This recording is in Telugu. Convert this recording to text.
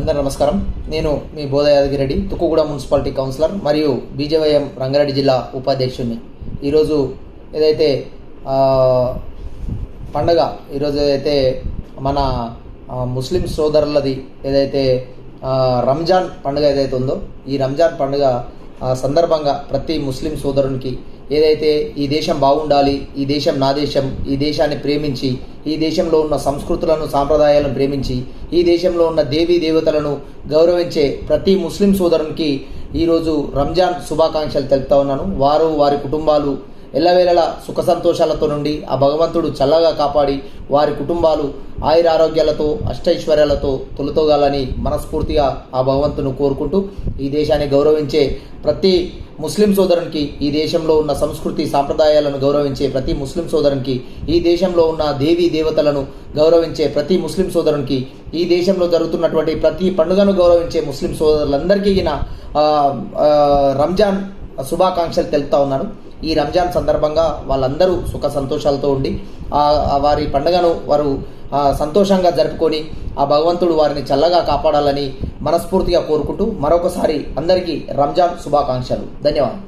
అందరు నమస్కారం. నేను మీ బోధ యాదగిరెడ్డి తుక్కుగూడ మున్సిపాలిటీ కౌన్సిలర్ మరియు బీజేవైఎం రంగారెడ్డి జిల్లా ఉపాధ్యక్షుడిని. ఈరోజు ఏదైతే పండగ ఈరోజు ఏదైతే మన ముస్లిం సోదరులది ఏదైతే రంజాన్ పండుగ ఏదైతే ఉందో ఈ రంజాన్ పండుగ సందర్భంగా ప్రతి ముస్లిం సోదరునికి ఏదైతే ఈ దేశం బాగుండాలి ఈ దేశం నా దేశం ఈ దేశాన్ని ప్రేమించి ఈ దేశంలో ఉన్న సంస్కృతులను సాంప్రదాయాలను ప్రేమించి ఈ దేశంలో ఉన్న దేవీ దేవతలను గౌరవించే ప్రతి ముస్లిం సోదరునికి ఈరోజు రంజాన్ శుభాకాంక్షలు తెలుపుతా ఉన్నాను. వారు వారి కుటుంబాలు ఎల్లవేళలా సుఖ సంతోషాలతో నుండి ఆ భగవంతుడు చల్లగా కాపాడి వారి కుటుంబాలు ఆయురారోగ్యాలతో అష్టైశ్వర్యాలతో తొలుతోగాలని మనస్ఫూర్తిగా ఆ భగవంతును కోరుకుంటూ ఈ దేశాన్ని గౌరవించే ప్రతి ముస్లిం సోదరునికి ఈ దేశంలో ఉన్న సంస్కృతి సాంప్రదాయాలను గౌరవించే ప్రతి ముస్లిం సోదరునికి ఈ దేశంలో ఉన్న దేవీ దేవతలను గౌరవించే ప్రతి ముస్లిం సోదరునికి ఈ దేశంలో జరుగుతున్నటువంటి ప్రతి పండుగను గౌరవించే ముస్లిం సోదరులందరికీ ఈయన, రంజాన్ శుభాకాంక్షలు తెలుపుతా ఉన్నాను. ఈ రంజాన్ సందర్భంగా వాళ్ళందరూ సుఖ సంతోషాలతో ఉండి వారి పండుగను వారు సంతోషంగా జరుపుకొని ఆ భగవంతుడు వారిని చల్లగా కాపాడాలని మనస్ఫూర్తిగా కోరుకుంటూ మరొకసారి అందరికీ రంజాన్ శుభాకాంక్షలు. ధన్యవాదాలు.